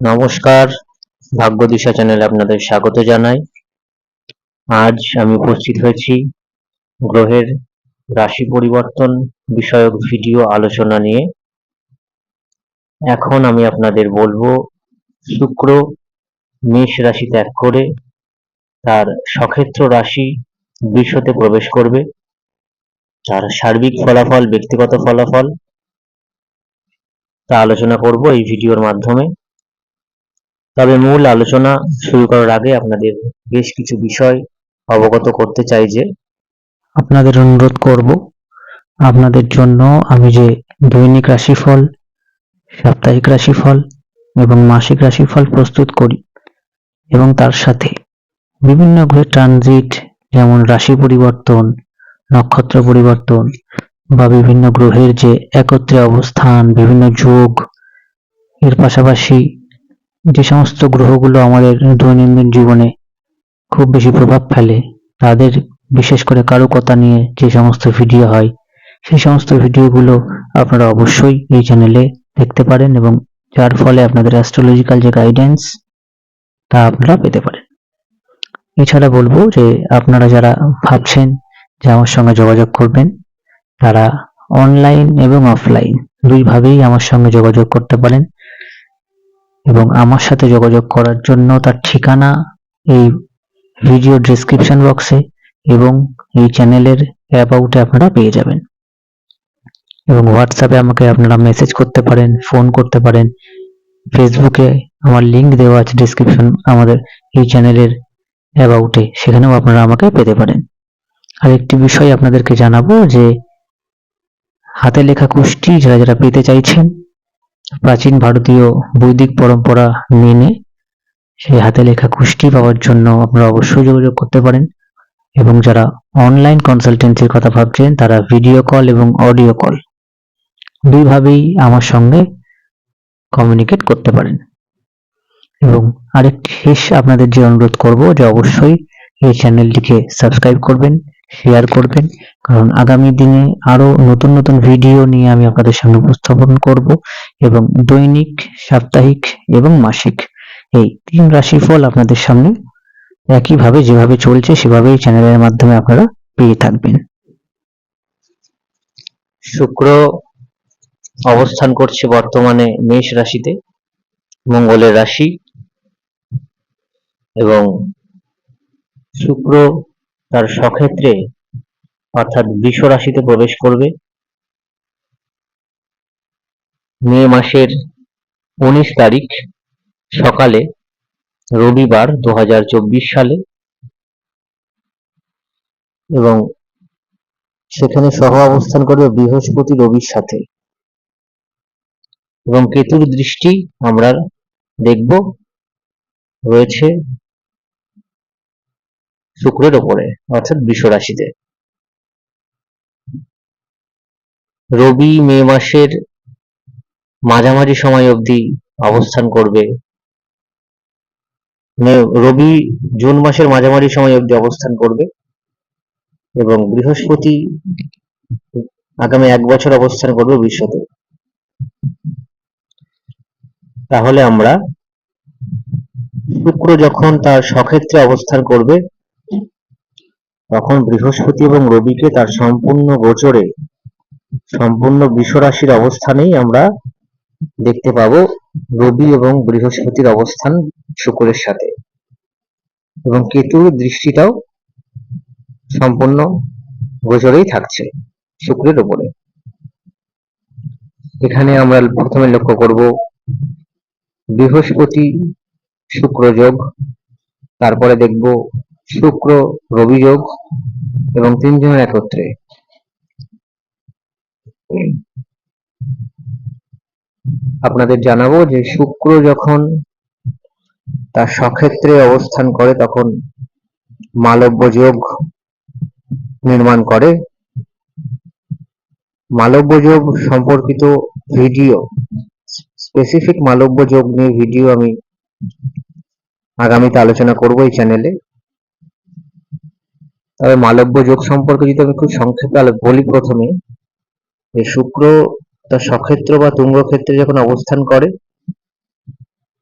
নমস্কার ভাগ্য দিশা চ্যানেলে আপনাদের স্বাগত জানাই। আজ আমি উপস্থিত হয়েছি গ্রহের রাশি পরিবর্তন বিষয়ক ভিডিও আলোচনা নিয়ে। এখন আমি আপনাদের বলব, শুক্র মেষ রাশি ত্যাগ করে তার সক্ষেত্র রাশি বৃষতে প্রবেশ করবে। তার সার্বিক ফলাফল, ব্যক্তিগত ফলাফল তা আলোচনা করব এই ভিডিওর মাধ্যমে। তবে মূল আলোচনা শুরু করার আগে আপনাদের বেশ কিছু বিষয় অবগত করতে চাই যে আপনাদের অনুরোধ করব, আপনাদের জন্য আমি যে দৈনিক রাশিফল, সাপ্তাহিক রাশিফল এবং মাসিক রাশিফল প্রস্তুত করি এবং তার সাথে বিভিন্ন গ্রহের ট্রানজিট যেমন রাশি পরিবর্তন, নক্ষত্র পরিবর্তন বা বিভিন্ন গ্রহের যে একত্রে অবস্থান, বিভিন্ন যোগ, এর পাশাপাশি যে সমস্ত গ্রহগুলো আমাদের দৈনন্দিন জীবনে খুব বেশি প্রভাব ফেলে, তাদের বিশেষ করে কারুকতা নিয়ে যে সমস্ত ভিডিও হয়, সেই সমস্ত ভিডিওগুলো আপনারা অবশ্যই এই চ্যানেলে দেখতে পারেন এবং যার ফলে আপনাদের অ্যাস্ট্রোলজিক্যাল যে গাইডেন্স তা আপনারা পেতে পারেন। এছাড়া বলব যে আপনারা যারা ভাবছেন যে আমার সঙ্গে যোগাযোগ করবেন, তারা অনলাইন এবং অফলাইন দুইভাবেই আমার সঙ্গে যোগাযোগ করতে পারেন। এবং আমার সাথে যোগাযোগ করার জন্য তার ঠিকানা এই ভিডিও ডেসক্রিপশন বক্সে এবং এই চ্যানেলের অ্যাবাউটে আপনারা পেয়ে যাবেন। এবং হোয়াটসঅ্যাপে আমাকে আপনারা মেসেজ করতে পারেন ফোন করতে পারেন। ফেসবুকে আমার লিংক দেওয়া আছে ডেসক্রিপশন আমাদের এই চ্যানেলের অ্যাবাউটে সেখানেও আপনারা আমাকে পেতে পারেন। আর একটি বিষয় আপনাদেরকে জানাব যে হাতে লেখা কুষ্টি যারা যারা পেতে চাইছেন প্রাচীন ভারতীয় বৈদিক পরম্পরা মেনে সেই হাতে লেখা কুষ্টি পাওয়ার জন্য আপনারা অবশ্যই যোগাযোগ করতে পারেন। এবং যারা অনলাইন কনসালটেন্সির কথা ভাবছেন, তারা ভিডিও কল এবং অডিও কল দুইভাবেই আমার সঙ্গে কমিউনিকেট করতে পারেন। এবং আরেকটি শেষ আপনাদের যে অনুরোধ করব, যে অবশ্যই এই চ্যানেলটিকে সাবস্ক্রাইব করবেন। শেয়ার করবেন। কারণ আগামী দিনে আরও নতুন নতুন ভিডিও নিয়ে আমি আপনাদের সামনে উপস্থাপন করব এবং দৈনিক, সাপ্তাহিক এবং মাসিক এই তিন রাশিফল আপনাদের সামনে একইভাবে যেভাবে চলছে সেভাবেই চ্যানেলের মাধ্যমে আপনারা পেয়ে থাকবেন। শুক্র অবস্থান করছে বর্তমানে মেষ রাশিতে, মঙ্গলের রাশি এবং শুক্র তার স্বক্ষেত্রে অর্থাৎ বৃষ রাশিতে প্রবেশ করবে। মে মাসের উনিশ তারিখ সকালে, রবিবার দু সালে। এবং সেখানে সহ অবস্থান করবে বৃহস্পতি রবির সাথে। এবং কেতুর দৃষ্টি আমরা দেখব, রয়েছে শুক্রের ওপরে, অর্থাৎ বৃষ রাশিতে রবি মে মাসের মাঝামাঝি সময় অবধি অবস্থান করবে। রবি জুন মাসের মাঝামাঝি সময় অবধি অবস্থান করবে এবং বৃহস্পতি আগামী এক বছর অবস্থান করবে বিশ্বতে। তাহলে আমরা শুক্র যখন তার স্বক্ষেত্রে অবস্থান করবে তখন বৃহস্পতি এবং রবিকে তার সম্পূর্ণ গোচরে, সম্পূর্ণ বিশ্বরাশির অবস্থানেই আমরা দেখতে পাবো রবি এবং বৃহস্পতির অবস্থান শুক্রের সাথে। এবং কেতুর দৃষ্টিটাও সম্পূর্ণ গোচরেই থাকছে শুক্রের উপরে। এখানে আমরা প্রথমে লক্ষ্য করব বৃহস্পতি শুক্র যোগ, তারপরে দেখব শুক্র, রবি যোগ এবং তিনজনের একত্রে। আপনাদের জানাব যে শুক্র যখন তার সক্ষেত্রে অবস্থান করে, তখন মালব্য যোগ নির্মাণ করে। মালব্য যোগ সম্পর্কিত ভিডিও স্পেসিফিক মালব্য যোগ নিয়ে ভিডিও আমি আগামীতে আলোচনা করব এই চ্যানেলে তবে মালব্য যোগ সম্পর্কে যদি আমি খুব সংক্ষেপে বলি প্রথমে, যে শুক্র তার সক্ষেত্র বা তুঙ্গ ক্ষেত্রে যখন অবস্থান করে,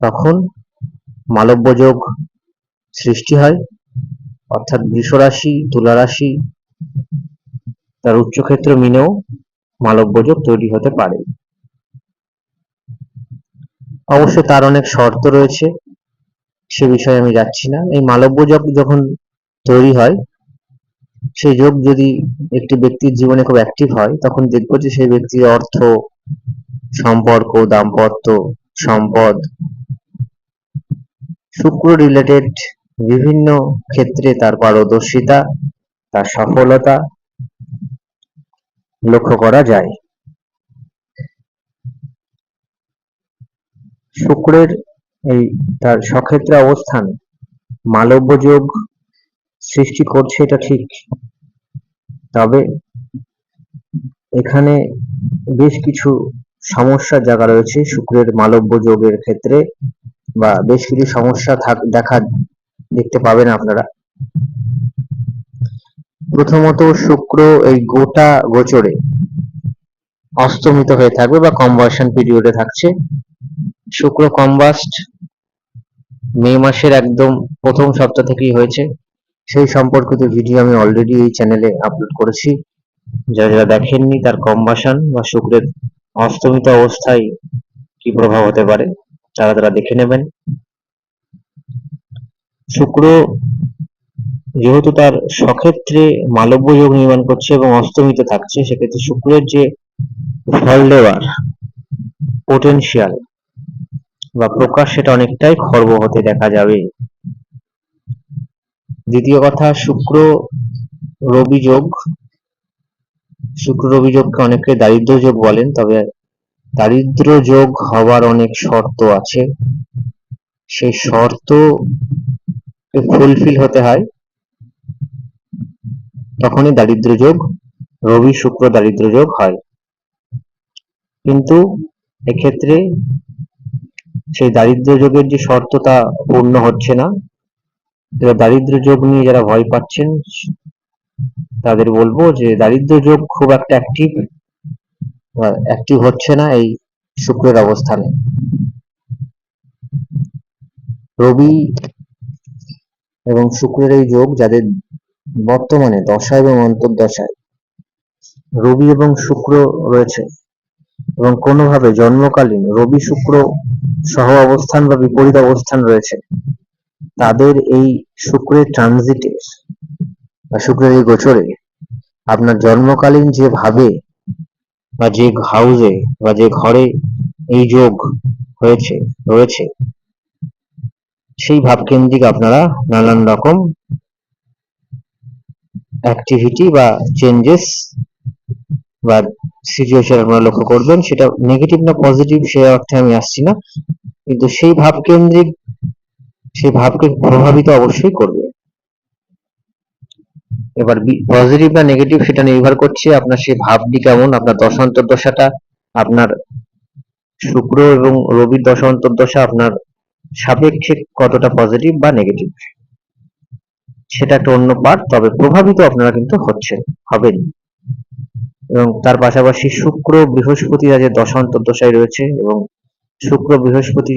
তখন মালব্য যোগ সৃষ্টি হয়। অর্থাৎ বৃষ রাশি, তুলা রাশি, তার উচ্চক্ষেত্র মিনেও মালব্য যোগ তৈরি হতে পারে। অবশ্য তার অনেক শর্ত রয়েছে, সে বিষয়ে আমি যাচ্ছি না। এই মালব্য যোগ যখন তৈরি হয় সেই যোগ যদি একটি ব্যক্তির জীবনে খুব অ্যাক্টিভ হয়, তখন দেখব যে সেই ব্যক্তির অর্থ, সম্পর্ক, দাম্পত্য, সম্পদ, শুক্র রিলেটেড বিভিন্ন ক্ষেত্রে তার পারদর্শিতা, তার সফলতা লক্ষ্য করা যায়। শুক্রের এই তার সক্ষেত্রে অবস্থান মালব্য যোগ সৃষ্টি করছে এটা ঠিক। তবে এখানে বেশ কিছু সমস্যা জায়গা রয়েছে। শুক্রের মালব্য যোগের ক্ষেত্রে বা বেশ কিছু সমস্যা থাক দেখা দেখতে পাবেন আপনারা। প্রথমত শুক্র এই গোটা গোচরে অস্তমিত হয়ে থাকবে বা কনভার্সন পিরিয়ডে থাকছে। শুক্র কম্বাস্ট মে মাসের একদম প্রথম সপ্তাহ থেকেই হয়েছে। সেই সম্পর্কিত ভিডিও আমি অলরেডি এই চ্যানেলে আপলোড করেছি। যারা যারা দেখেননি তার কম্বাসন বা শুক্রের অস্তমিত অবস্থায় কি প্রভাব হতে পারে, তারা তারা দেখে নেবেন। শুক্র যেহেতু তার সক্ষেত্রে মালব্য যোগ নির্মাণ করছে এবং অস্তমিত থাকছে, সেক্ষেত্রে শুক্রের যে ফল দেওয়ার পোটেনশিয়াল বা প্রকাশ, সেটা অনেকটাই খর্ব হতে দেখা যাবে। দ্বিতীয় কথা, শুক্র রবি যোগ শুক্র রবি যোগকে অনেকে দারিদ্র যোগ বলেন, তবে দারিদ্র যোগ হওয়ার অনেক শর্ত আছে। সেই শর্ত ফুলফিল হতে হয় তখনই দারিদ্র যোগ, রবি শুক্র দারিদ্র যোগ হয়। কিন্তু এক্ষেত্রে সেই দারিদ্র যোগের যে শর্ত তা পূর্ণ হচ্ছে না যারা দারিদ্র যোগ নিয়ে যারা ভয় পাচ্ছেন, তাদের বলব যে দারিদ্র যোগ খুব একটা অ্যাক্টিভ অ্যাক্টিভ হচ্ছে না এই শুক্রের অবস্থানে। রবি এবং শুক্রের এই যোগ যাদের বর্তমানে দশা এবং অন্তর্দশায়, রবি এবং শুক্র রয়েছে এবং কোনোভাবে জন্মকালীন রবি শুক্র সহ অবস্থান বা বিপরীত অবস্থান রয়েছে। তাদের এই শুক্রের ট্রানজিটে বা শুক্রের এই গোচরে আপনার জন্মকালীন যে ভাবে বা যে হাউসে বা যে ঘরে এই যোগ হয়েছে, রয়েছে, সেই ভাবকেন্দ্রিক আপনারা নানান রকম অ্যাক্টিভিটি বা চেঞ্জেস বা সিচুয়েশন আপনারা লক্ষ্য করবেন। সেটা নেগেটিভ না পজিটিভ সে অর্থে আমি আসছি না। কিন্তু সেই ভাবকেন্দ্রিক সেই ভাবকে প্রভাবিত অবশ্যই করবে। এবার পজিটিভ না নেগেটিভ সেটা নির্ভর করছে আপনার সেই ভাবটি কেমন, আপনার দশান্তর দশাটা আপনার শুক্র এবং রবির দশান্তর দশা আপনার সাপেক্ষে কতটা পজিটিভ বা নেগেটিভ সেটা একটা অন্য পার্ট তবে প্রভাবিত আপনারা কিন্তু হচ্ছেন, হবেন। এবং তার পাশাপাশি শুক্র বৃহস্পতি যে দশান্তর দশায় রয়েছে এবং শুক্র বৃহস্পতি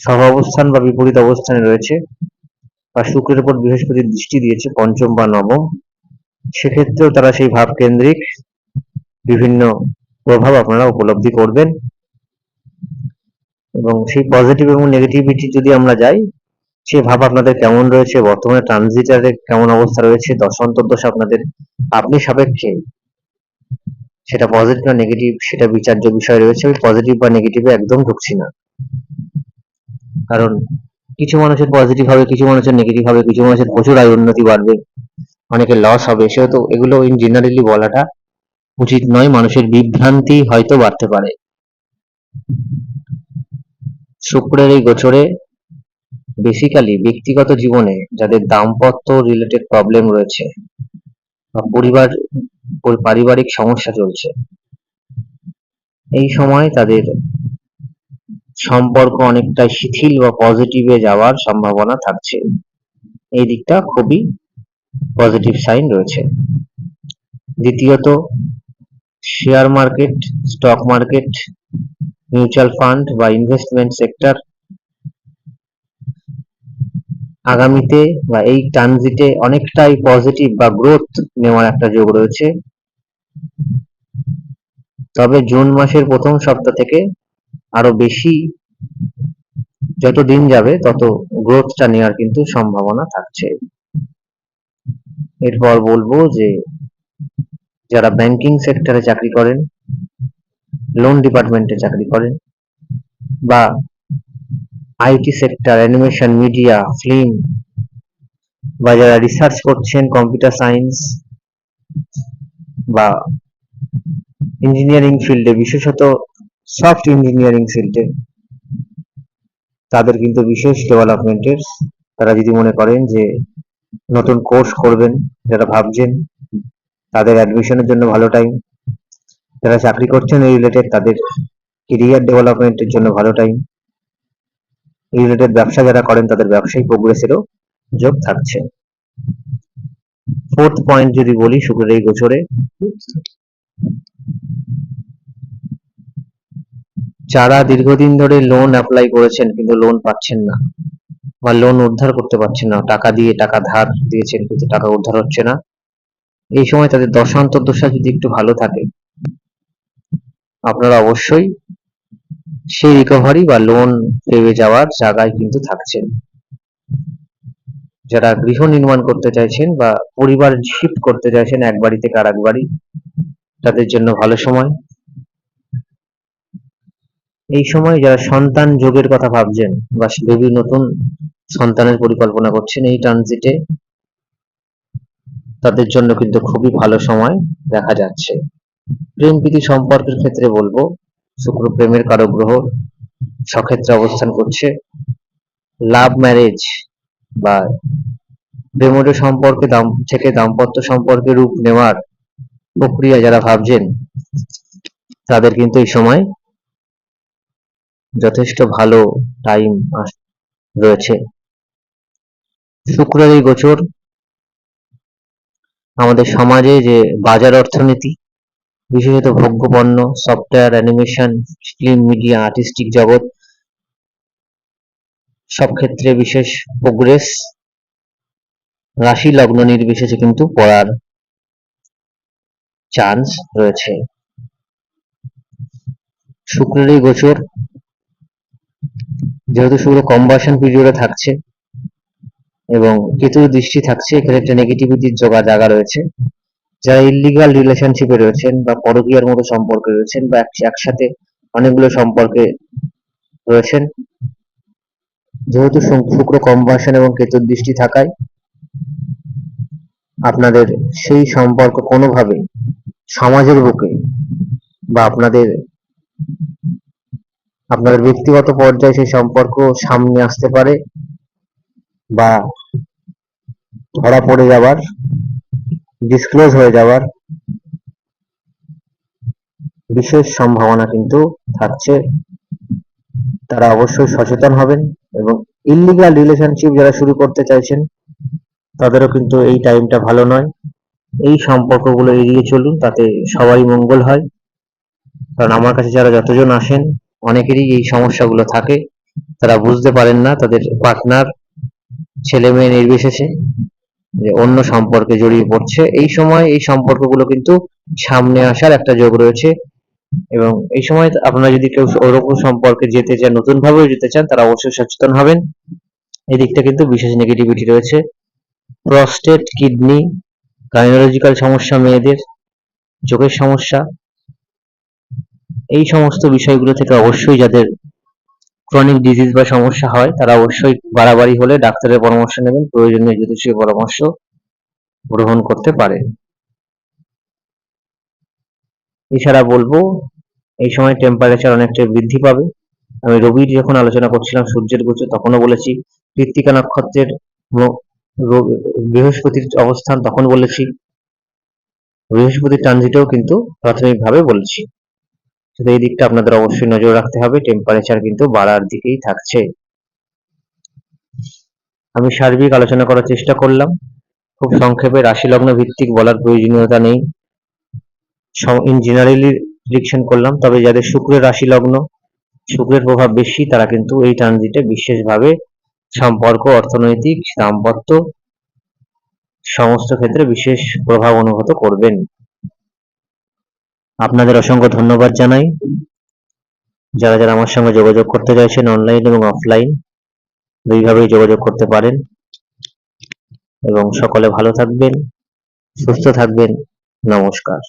সহ অবস্থান বা বিপরীত অবস্থানে রয়েছে বা শুক্রের উপর বৃহস্পতির দৃষ্টি দিয়েছে, পঞ্চম বা নবম। সেক্ষেত্রেও তারা সেই ভাব কেন্দ্রিক বিভিন্ন প্রভাব আপনারা উপলব্ধি করবেন। এবং সেই পজিটিভ এবং নেগেটিভিটি যদি আমরা যাই, সে ভাব আপনাদের কেমন রয়েছে, বর্তমানে ট্রানজিটারে কেমন অবস্থা রয়েছে দশা আপনাদের আপনি সাপেক্ষে সেটা পজিটিভ না নেগেটিভ সেটা বিচার্য বিষয় রয়েছে, আমি পজিটিভ বা নেগেটিভে একদম ঢুকছি না। কারণ কিছু মানুষের পজিটিভ হবে, কিছু মানুষের নেগেটিভ হবে, কিছু মানুষের প্রচুর আয় উন্নতি বাড়বে অনেকের লস হবে, সেহেতু এগুলো ইন জেনারেলি বলাটা উচিত নয়, মানুষের বিভ্রান্তি হয়তো বাড়তে পারে। শুক্রের এই গোচরে বেসিক্যালি ব্যক্তিগত জীবনে যাদের দাম্পত্য রিলেটেড প্রবলেম রয়েছে বা পরিবার, পারিবারিক সমস্যা চলছে, এই সময় তাদের সম্পর্ক অনেকটা শিথিল বা পজিটিভে যাওয়ার সম্ভাবনা থাকছে। এই দিকটা খুবই পজিটিভ সাইন রয়েছে। দ্বিতীয়ত share market stock market mutual fund বা ইনভেস্টমেন্ট সেক্টর আগামীতে বা এই ট্রানজিটে অনেকটাই পজিটিভ বা গ্রোথ নেওয়ার একটা যোগ রয়েছে। তবে জুন মাসের প্রথম সপ্তাহ থেকে আরও বেশি যত দিন যাবে, তত গ্রোথটা নেওয়ার কিন্তু সম্ভাবনা থাকছে। এরপর বলব যে, যারা ব্যাংকিং সেক্টরে চাকরি করেন লোন ডিপার্টমেন্টে চাকরি করেন, বা IT sector animation media film বা যারা রিসার্চ করছেন কম্পিউটার সায়েন্স বা ইঞ্জিনিয়ারিং ফিল্ডে বিশেষত সফট ইঞ্জিনিয়ারিং ফিল্ডে তাদের কিন্তু বিশেষ ডেভেলপমেন্টের তারা যদি মনে করেন যে নতুন কোর্স করবেন, যারা ভাবছেন তাদের অ্যাডমিশনের জন্য ভালো টাইম যারা চাকরি করছেন এই রিলেটেড তাদের কেরিয়ার ডেভেলপমেন্টের জন্য ভালো টাইম এই রিলেটেড ব্যবসা যারা করেন তাদের ব্যবসায়িক প্রোগ্রেসেরও যোগ থাকছে। ফোর্থ পয়েন্ট যদি বলি, শুক্রের এই গোচরে যারা দীর্ঘদিন ধরে লোন অ্যাপ্লাই করেছেন কিন্তু লোন পাচ্ছেন না বা লোন উদ্ধার করতে পারছেন না, টাকা দিয়ে টাকা ধার দিয়েছেন কিন্তু টাকা উদ্ধার হচ্ছে না, এই সময় তাদের দশান্তর দশা যদি একটু ভালো থাকে, আপনারা অবশ্যই সেই রিকভারি বা লোন পেয়ে যাওয়ার জায়গায় কিন্তু থাকছেন। যারা গৃহ নির্মাণ করতে চাইছেন বা পরিবার শিফট করতে চাইছেন এক বাড়ি থেকে আরেক বাড়ি, তাদের জন্য ভালো সময়। এই সময় যারা সন্তান যোগের কথা ভাবছেন বা বেবি নতুন সন্তানের পরিকল্পনা করছেন এই ট্রানজিটে, তাদের জন্য কিন্তু খুবই ভালো সময় দেখা যাচ্ছে। প্রেম প্রীতি সম্পর্কের ক্ষেত্রে বলব শুক্র প্রেমের কারক গ্রহ সক্ষেত্রে অবস্থান করছে। লাভ ম্যারেজ বা প্রেমজ সম্পর্কে দাম, থেকে দাম্পত্য সম্পর্কে রূপ নেওয়ার প্রক্রিয়া যারা ভাবছেন, তাদের কিন্তু এই সময় যথেষ্ট ভালো টাইম রয়েছে। শুক্রের এই গোচর আমাদের সমাজে যে বাজার অর্থনীতি, বিশেষত ভোগ্যপণ্য software animation film media artistic জগৎ, সব ক্ষেত্রে বিশেষ প্রোগ্রেস রাশি লগ্ন নির্বিশেষে কিন্তু পড়ার চান্স রয়েছে। শুক্রের এই গোচর যেহেতু শুক্র কম্বাসন পিরিয়ডে থাকছে এবং কেতুর দৃষ্টি থাকছে, এখানে একটা নেগেটিভিটির জোগা জায়গা রয়েছে। যারা ইলিগাল রিলেশনশিপে রয়েছেন বা পরকীয়ার মতো সম্পর্কে রয়েছেন বা একসাথে অনেকগুলো সম্পর্কে রয়েছেন, যেহেতু শুক্র কম্বাসন এবং কেতুর দৃষ্টি থাকায় আপনাদের সেই সম্পর্ক কোনোভাবে সমাজের বুকে বা আপনাদের আপনাদের ব্যক্তিগত পর্যায়ে সেই সম্পর্ক সামনে আসতে পারে বা ধরা পড়ে যাওয়ার ডিসক্লোজ হয়ে যাওয়ার বিশেষ সম্ভাবনা কিন্তু থাকছে। তারা অবশ্যই সচেতন হবেন এবং ইলিগাল রিলেশনশিপ যারা শুরু করতে চাইছেন, তাদেরও কিন্তু এই টাইমটা ভালো নয়। এই সম্পর্কগুলো এড়িয়ে চলুন, তাতে সবাই মঙ্গল হয়। কারণ আমার কাছে যারা যতজন আসেন অনেকেরই এই সমস্যাগুলো থাকে। তারা বুঝতে পারেন না তাদের পার্টনার ছেলে মেয়ে নির্বিশেষে যে অন্য সম্পর্কে জড়িয়ে পড়ছে। এই সময় এই সম্পর্কগুলো কিন্তু সামনে আসার একটা যোগ রয়েছে এবং এই সময় আপনারা যদি কেউ ওরকম সম্পর্কে যেতে চান নতুন ভাবে যেতে চান, তারা অবশ্যই সচেতন হবেন। এই দিকটা কিন্তু বিশেষ নেগেটিভিটি রয়েছে। প্রস্টেট কিডনি গাইনোলজিক্যাল সমস্যা মেয়েদের, চোখের সমস্যা এই সমস্ত বিষয়গুলো থেকে অবশ্যই যাদের ক্রনিক ডিজিজ বা সমস্যা হয়, তারা অবশ্যই বাড়াবাড়ি হলে ডাক্তারের পরামর্শ নেবেন, প্রয়োজনীয় জ্যোতিষীয় পরামর্শ গ্রহণ করতে পারেন এছাড়া বলব, এই সময় টেম্পারেচার অনেকটা বৃদ্ধি পাবে। আমি রবির যখন আলোচনা করছিলাম, সূর্যের গোচর তখনও বলেছি, কৃত্তিকা নক্ষত্রের বৃহস্পতির অবস্থান তখন বলেছি, বৃহস্পতির ট্রানজিটেও কিন্তু প্রাথমিকভাবে বলেছি। শুধু এই দিকটা আপনাদের অবশ্যই নজর রাখতে হবে। টেম্পারেচার কিন্তু বাড়ার দিকেই থাকছে। আমি সার্বিক আলোচনা করার চেষ্টা করলাম। খুব সংক্ষেপে রাশি লগ্ন ভিত্তিক বলার প্রয়োজনীয়তা নেই। ইন জেনারেলি প্রেডিকশন করলাম। তবে যাদের শুক্রের রাশি লগ্ন শুক্রের প্রভাব বেশি, তারা কিন্তু এই ট্রানজিটে বিশেষভাবে সম্পর্ক, অর্থনৈতিক, দাম্পত্য সমস্ত ক্ষেত্রে বিশেষ প্রভাব অনুভূত করবেন। আপনাদের অসংখ্য ধন্যবাদ জানাই। যারা যারা আমার সঙ্গে যোগাযোগ করতে চাইছেন অনলাইন এবং অফলাইন দুইভাবেই যোগাযোগ করতে পারেন। এবং সকলে ভালো থাকবেন, সুস্থ থাকবেন। নমস্কার।